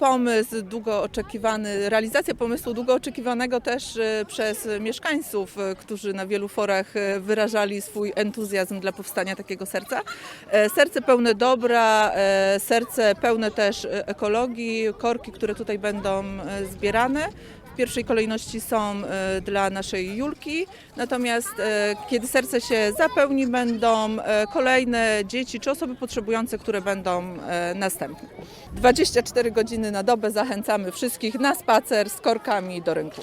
pomysł długo oczekiwany, realizacja pomysłu długo oczekiwanego też y, przez mieszkańców, y, którzy na wielu forach y, wyrażali swój entuzjazm dla powstania takiego serca. E, serce pełne dobra, e, serce pełne też ekologii, korki, które tutaj będą zbierane. W pierwszej kolejności są e, dla naszej Julki, natomiast e, kiedy serce się zapełni, będą e, kolejne dzieci czy osoby potrzebujące, które będą następne. 24 godziny na dobę zachęcamy wszystkich na spacer z korkami do rynku.